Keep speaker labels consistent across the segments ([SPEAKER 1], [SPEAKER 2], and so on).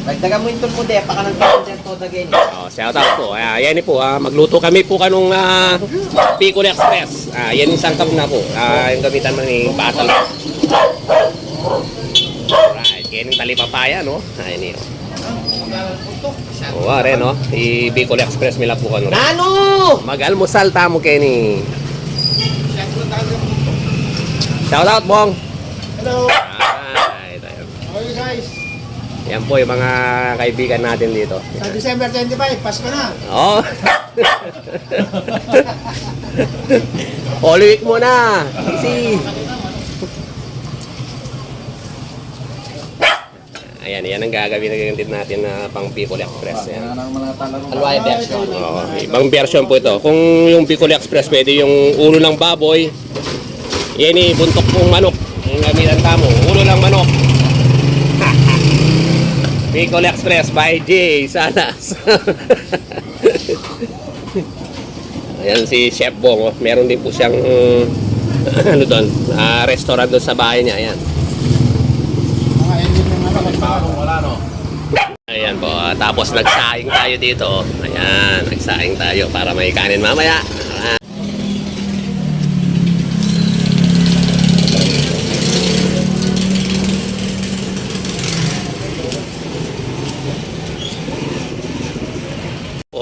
[SPEAKER 1] Dagdagan mo yung tulmo de, paka ng tender to again.
[SPEAKER 2] Oh, shout out po. Ah, yan po, ah, magluto kami po kanong ah, Piccolo Express. Ah, yan yung sangkap na po. Ah, yung gamitan mo ni Batal. Alright, kaya yung talipapaya, no? Ayan yun. Oo, oh, rin, no? I Piccolo Express nila po kano.
[SPEAKER 1] Nano!
[SPEAKER 2] Mag-almusal tamo, Kenny. Shout out, Bong.
[SPEAKER 3] Hello.
[SPEAKER 2] Alright, ayun.
[SPEAKER 3] How are you guys?
[SPEAKER 2] Yung mga kaibigan natin dito.
[SPEAKER 3] Sa December 25, Pasko na.
[SPEAKER 2] Oh. Holy week muna. Easy. Ayan, yan ang gagawin din natin na pang Piccolo Express. Yan.
[SPEAKER 1] Alwaya version.
[SPEAKER 2] Oo, ibang version po ito. Kung yung Piccolo Express, pwede yung ulo ng baboy. Yan eh, buntok pong manok. Yung gamitan tamo, ulo ng manok. Piccolo Express by J. Salas. Ayan si Chef Bong. Oh. Meron din po siyang ano doon, ah, restaurant doon sa bahay niya. Ayan. Ayan po. ah, tapos nagsaing tayo dito. Ayan, nagsaing tayo para may kanin mamaya.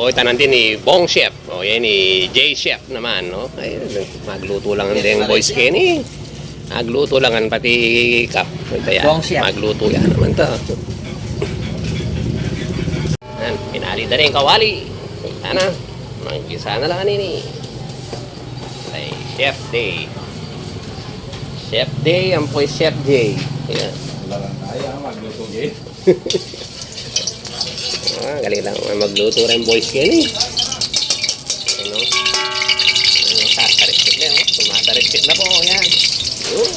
[SPEAKER 2] O, itanan din ni Bong Chef. O, yan ni J Chef naman, no? Ay, magluto lang din boys Kenny. Magluto lang ang pati kap. Ito yan.
[SPEAKER 1] Bong Chef.
[SPEAKER 2] Magluto yan naman to. Yan, pinali na rin kawali. Sana, magkisa na lang kanini. Ay, Chef Day. Chef Day, ang po Chef J. Yan. Ah, galing lang magluto rin boys Kenny. Ano? Ano, tatarisip na, oh. Tumatarisip na po, yan. Yun.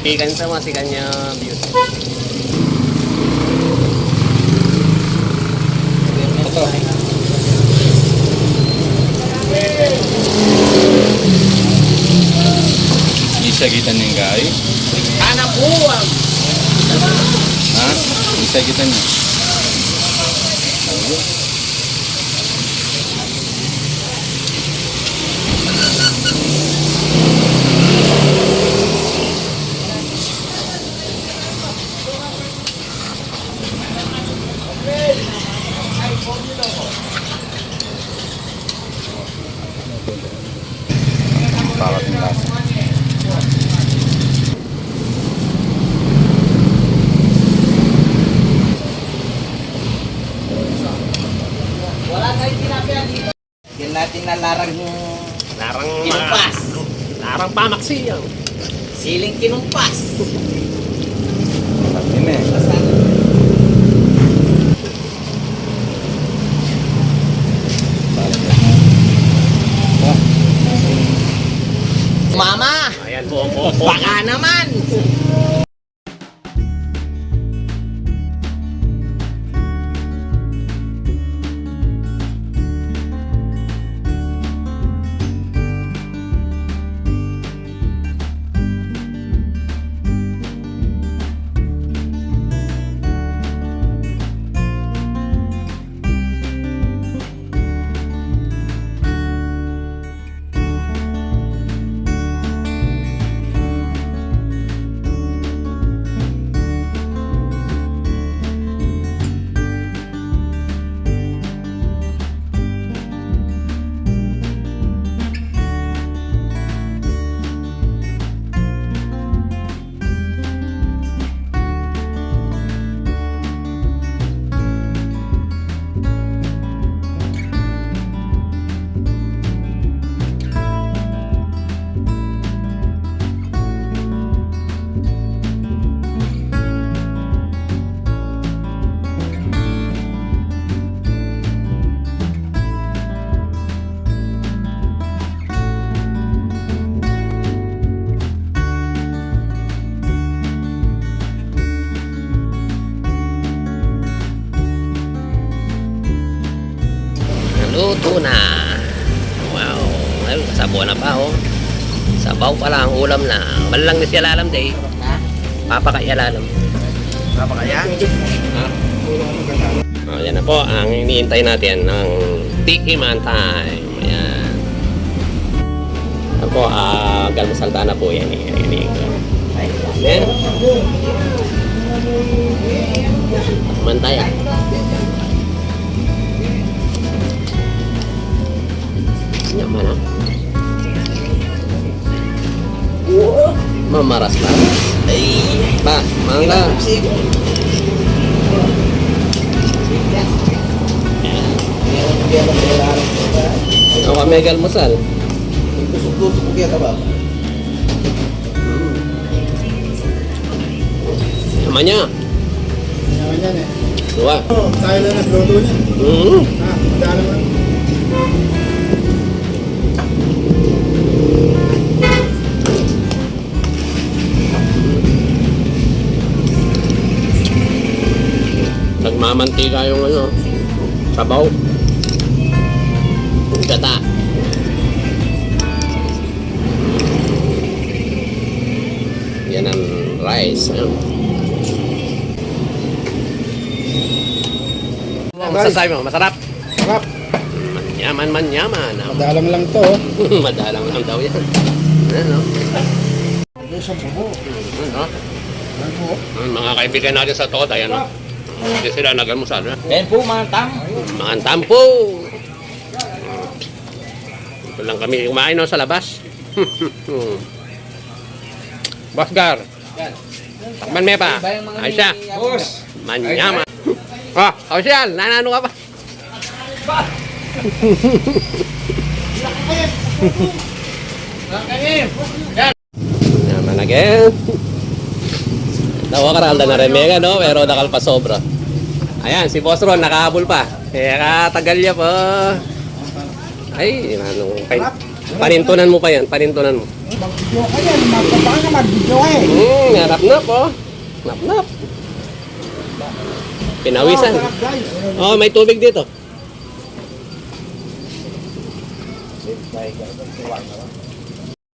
[SPEAKER 2] Ikan sama si kanya
[SPEAKER 4] sagitan niya kayo?
[SPEAKER 1] Anak buwang.
[SPEAKER 4] Ha?
[SPEAKER 1] Yung sagitan niya. Salat. Natin nalarang yung
[SPEAKER 2] Larang
[SPEAKER 1] Kinumpas.
[SPEAKER 2] Larang pamaksi yan.
[SPEAKER 1] siling kinumpas.
[SPEAKER 4] Ini.
[SPEAKER 1] Mama!
[SPEAKER 2] Ayan po, po, po.
[SPEAKER 1] Baka naman!
[SPEAKER 2] Luto na. Wow. Ayun, kasabo na pa, oh. Sabaw pa lang, ulam na. Malang ni siya lalam, day.
[SPEAKER 1] Ha?
[SPEAKER 2] Papakaya lalam.
[SPEAKER 1] Papakaya?
[SPEAKER 2] Oh, yan na po ang iniintay natin ng tikiman time. Ayan. Yan po, ah, galmasalta na po yan. Yan, yan, yan. Ayan. Takman tayo. Mamaras pa. Ay, pa, mangga. Ako kami galmasal.
[SPEAKER 1] Tusok-tusok ko kaya ka ba?
[SPEAKER 2] Yaman niya.
[SPEAKER 3] Yan yan eh.
[SPEAKER 2] Diba?
[SPEAKER 3] Oh, tayo lang nagluto niyan.
[SPEAKER 2] Mm.
[SPEAKER 3] Ha, dala mo.
[SPEAKER 2] Nagmamantika yung ano, sabaw. Gata. Yan ang rice. Ano? Ang masasabi mo, masarap.
[SPEAKER 3] Sarap.
[SPEAKER 2] Manyaman, manyaman.
[SPEAKER 3] Madalang lang to. oh.
[SPEAKER 2] Madalang lang daw yan. Ano?
[SPEAKER 3] Isang bubo.
[SPEAKER 2] Ano?
[SPEAKER 3] Ano?
[SPEAKER 2] Ang mga kaibigan natin sa Toda, yan. No? Hindi sila nag-almusal. No?
[SPEAKER 1] Yan po mga tam.
[SPEAKER 2] Mga tampo! Ito lang kami kumain no, sa labas. Boss Gar. Takban me pa. Ay siya. Manyama. Oh, kausyal. Nanano ka pa? Naman again. Tawa ka ralda na remega no, pero nakalpa sobra. Ayan, si Boss Ron nakahabol pa. Kaya tagal niya pa. Ay, ano, pay, panintunan mo pa yan, panintunan mo.
[SPEAKER 3] Mag-video ka yan. Magpapaka na mag-video ka eh.
[SPEAKER 2] Hmm, nap-nap oh. Nap-nap. Pinawisan.
[SPEAKER 3] Oh, sarap guys.
[SPEAKER 2] Oh, may tubig dito.